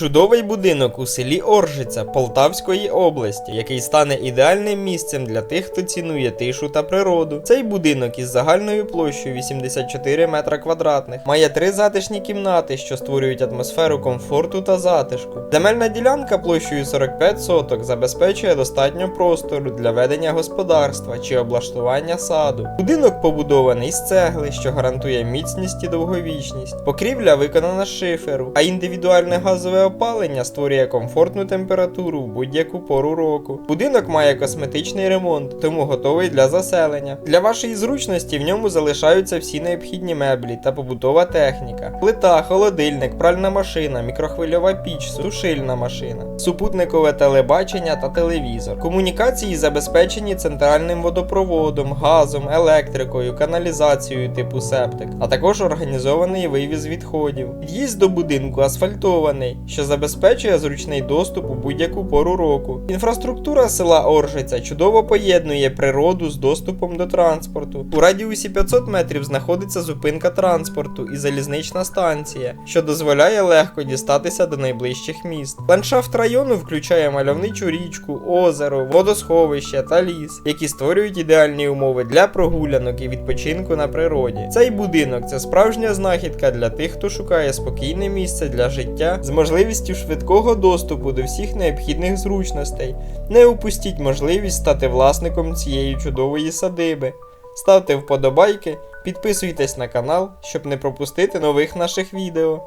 Чудовий будинок у селі Оржиця Полтавської області, який стане ідеальним місцем для тих, хто цінує тишу та природу. Цей будинок із загальною площею 84 метра квадратних має три затишні кімнати, що створюють атмосферу комфорту та затишку. Земельна ділянка площею 45 соток забезпечує достатньо простору для ведення господарства чи облаштування саду. Будинок побудований з цегли, що гарантує міцність і довговічність. Покрівля виконана з шиферу, а індивідуальне газове опалення створює комфортну температуру в будь-яку пору року. Будинок має косметичний ремонт, тому готовий для заселення. Для вашої зручності в ньому залишаються всі необхідні меблі та побутова техніка: плита, холодильник, пральна машина, мікрохвильова піч, сушильна машина, супутникове телебачення та телевізор. Комунікації забезпечені центральним водопроводом, газом, електрикою, каналізацією типу септик, а також організований вивіз відходів. В'їзд до будинку асфальтований, що забезпечує зручний доступ у будь-яку пору року. Інфраструктура села Оржиця чудово поєднує природу з доступом до транспорту. У радіусі 500 метрів знаходиться зупинка транспорту і залізнична станція, що дозволяє легко дістатися до найближчих міст. Ландшафт району включає мальовничу річку, озеро, водосховище та ліс, які створюють ідеальні умови для прогулянок і відпочинку на природі. Цей будинок це справжня знахідка для тих, хто шукає спокійне місце для життя з можливістю швидкого доступу до всіх необхідних зручностей. Не упустіть можливість стати власником цієї чудової садиби. Ставте вподобайки, підписуйтесь на канал, щоб не пропустити нових наших відео.